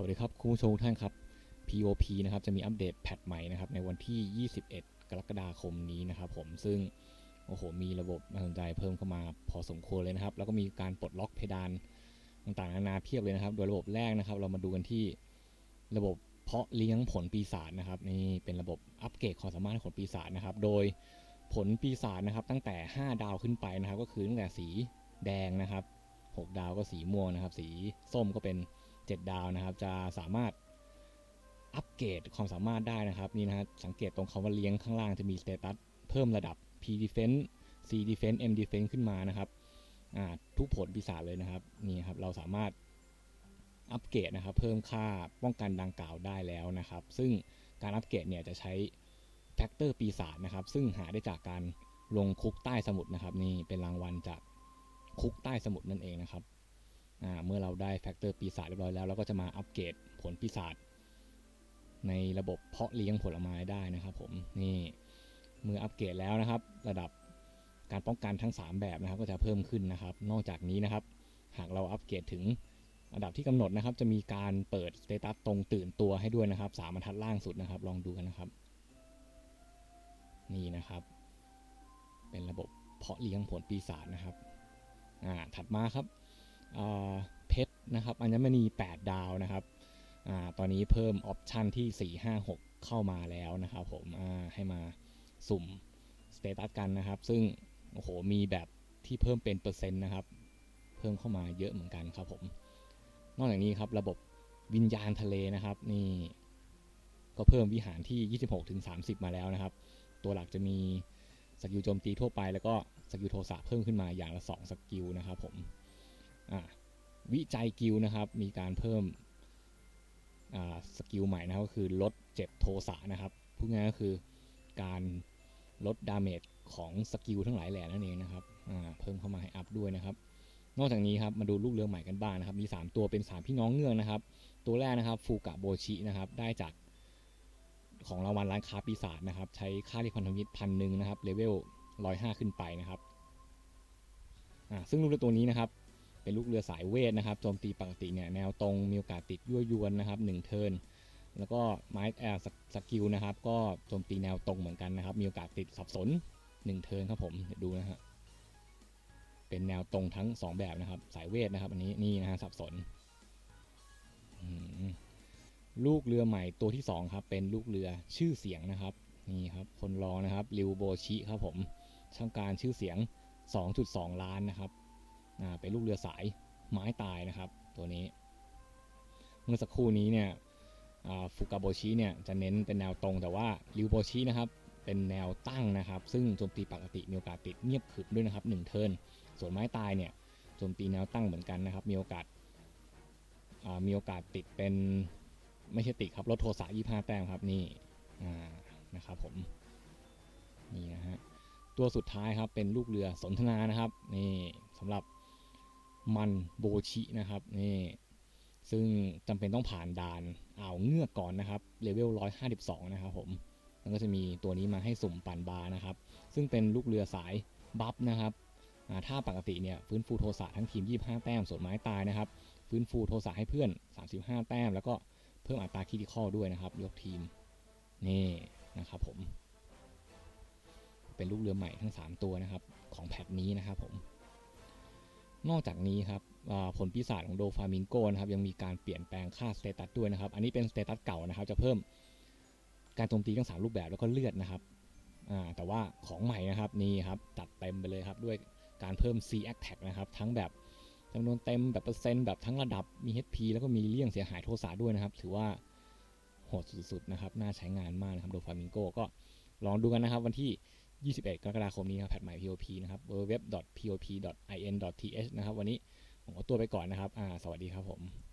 สวัสดีครับคุณผู้ชมทุกท่านครับ POP นะครับจะมีอัปเดตแพทใหม่นะครับในวันที่ 21 กรกฎาคมนี้นะครับผมซึ่งโอ้โหมีระบบน่าสนใจเพิ่มเข้ามาพอสมควรเลยนะครับ แล้วก็มีการปลดล็อกเพดานต่างๆนานาเพียบเลยนะครับ โดยระบบแรกนะครับ เรามาดูกันที่ระบบเพาะเลี้ยงผลปีศาจนะครับนี่เป็นระบบอัปเกรดความสามารถของผลปีศาจนะครับ โดยผลปีศาจนะครับตั้งแต่ 5 ดาวขึ้นไปนะครับ ก็คือตั้งแต่สีแดงนะครับ 6 ดาวก็สีม่วงนะครับ สีส้มก็เป็น 7 ดาวนะครับ จะสามารถอัปเกรดความสามารถได้นะครับนี่นะฮะสังเกตตรงคำว่าเลี้ยงข้างล่างจะมีสเตตัสเพิ่มระดับ P defense C defense M defense ขึ้นมานะครับทุกผลปีศาจเลยนะครับนี่ครับเราสามารถอัปเกรดนะครับ เพิ่มค่าป้องกันดังกล่าวได้แล้วนะครับ ซึ่งการอัปเกรดเนี่ยจะใช้แฟกเตอร์ปีศาจนะครับ ซึ่งหาได้จากการลงคุกใต้สมุทรนะครับ นี่เป็นรางวัลจากคุกใต้สมุทรนั่นเองนะครับ เมื่อเราได้แฟกเตอร์ปีศาจเรียบร้อยแล้วเราก็จะมาอัปเกรดผลปีศาจในระบบเพาะเลี้ยงผลไม้ได้นะครับผมนี่เมื่ออัปเกรดแล้วนะครับ ระดับการป้องกันทั้ง 3 แบบนะครับ ก็จะเพิ่มขึ้นนะครับ นอกจากนี้นะครับ หากเราอัปเกรดถึงระดับที่กำหนดนะครับ จะมีการเปิดสเตตัสตรงตื่นตัวให้ด้วยนะครับสามบรรทัดล่างสุดนะครับ ลองดูกันนะครับ นี่นะครับ เป็นระบบเพาะเลี้ยงผลปีศาจนะครับอ่าถัดมาครับ เพชรนะครับอัญมณี 8 ดาวนะครับอตอนนี้เพิ่มออปชันที่ 4 5 6 เข้ามาแล้วนะครับผมให้มาสุ่มสเตตัสกันนะครับ ซึ่งโอ้โหมีแบบที่เพิ่มเป็นเปอร์เซ็นต์นะครับ เพิ่มเข้ามาเยอะเหมือนกันครับผม นอกจากนี้ครับระบบวิญญาณทะเลนะครับ นี่ ก็เพิ่มวิหารที่ 26ถึง30 มาแล้วนะครับ ตัวหลักจะมีสกิลโจมตีทั่วไป แล้วก็สกิลโทสะเพิ่มขึ้นมาอย่างละ 2 สกิลนะครับผม วิจัยกิลนะครับ มีการเพิ่มสกิลใหม่นะครับก็คือลดเจ็บโทสะนะครับพูดง่ายก็คือการลดดาเมจของสกิลทั้งหลายแหล่นั่นเองนะครับเพิ่มเข้ามาให้อัพด้วยนะครับ นอกจากนี้ครับมาดูลูกเรือใหม่กันบ้างนะครับ มี 3 ตัวเป็น 3 พี่น้องเงือกนะครับ ตัวแรกนะครับฟูกะโบชินะครับได้จากของรางวัลร้านค้าปีศาจนะครับ ใช้ค่าที่พันธมิตรพันหนึ่งนะครับเลเวลร้อยห้าขึ้นไปนะครับซึ่งลูกเรือตัวนี้นะครับ เป็นลูกเรือสายเวทนะครับโจมตีปกติเนี่ยแนวตรงมีโอกาสติดยั่วยวนนะครับ1เทิร์นแล้วก็ไม้แอร์สกิลนะครับ ก็โจมตีแนวตรงเหมือนกันนะครับ มีโอกาสติดสับสน1เทิร์นครับผมเดี๋ยวดูนะฮะเป็นแนวตรงทั้ง 2 แบบนะครับ สายเวทนะครับ อันนี้นี่นะฮะสับสนลูกเรือใหม่ตัวที่ 2 ครับ เป็นลูกเรือชื่อเสียงนะครับนี่ครับคนรองนะครับริวโบชิครับผมช่างการชื่อเสียง 2.2 ล้านนะครับ เป็นลูกเรือสายไม้ตายนะครับ ตัวนี้ เมื่อสักครู่นี้เนี่ยฟุกาโบชิเนี่ยจะเน้นเป็นแนวตรงแต่ว่าริวโบชินะครับเป็นแนวตั้งนะครับ ซึ่งโจมตีปกติมีโอกาสติดเงียบขึบด้วยนะครับ1เทิร์นส่วนไม้ตายเนี่ยโจมตีแนวตั้งเหมือนกันนะครับ มีโอกาสมีโอกาสติดเป็นไม่ใช่ติดครับลดโทสะ25 แต้มครับนี่นะครับผมนี่นะฮะตัวสุดท้ายครับเป็นลูกเรือสนทนานะครับนี่สำหรับ มันโบชินะครับนี่ซึ่งจำเป็นต้องผ่านด่านอ่าวเงือกก่อนนะครับเลเวล 152 นะครับผมแล้วก็จะมีตัวนี้มาให้สุ่มปั่นบาร์นะครับ ซึ่งเป็นลูกเรือสายบัฟนะครับถ้าปกติเนี่ยฟื้นฟูโทสะทั้งทีม 25 แต้มส่วนไม้ตายนะครับฟื้นฟูโทสะให้เพื่อน 35 แต้ม แล้วก็เพิ่มอัตราคิดิคอด้วยนะครับ ยกทีมนี่นะครับผม เป็นลูกเรือใหม่ทั้ง 3 ตัวนะครับ ของแพทนี้นะครับผม นอกจากนี้ครับผลปีศาจของโดฟามิงโกนะครับยังมีการเปลี่ยนแปลงค่าสเตตัสด้วยนะครับ อันนี้เป็นสเตตัสเก่านะครับ จะเพิ่มการโจมตีทั้งสามรูปแบบแล้วก็เลือดนะครับแต่ว่าของใหม่นะครับนี่ครับจัดเต็มไปเลยครับด้วยการเพิ่ม C attack นะครับทั้งแบบจำนวนเต็มแบบเปอร์เซ็นต์แบบทั้งระดับมี HP แล้วก็มีเลี่ยงเสียหายโทสะด้วยนะครับ ถือว่าโหดสุดๆนะครับน่าใช้งานมากนะครับโดฟามิงโกก็ลองดูกันนะครับวันที่ 21 กรกฎาคมนี้ครับแพทใหม่ POP นะครับ www.pop.in.th นะครับ วันนี้ผมขอตัวไปก่อนนะครับ สวัสดีครับผม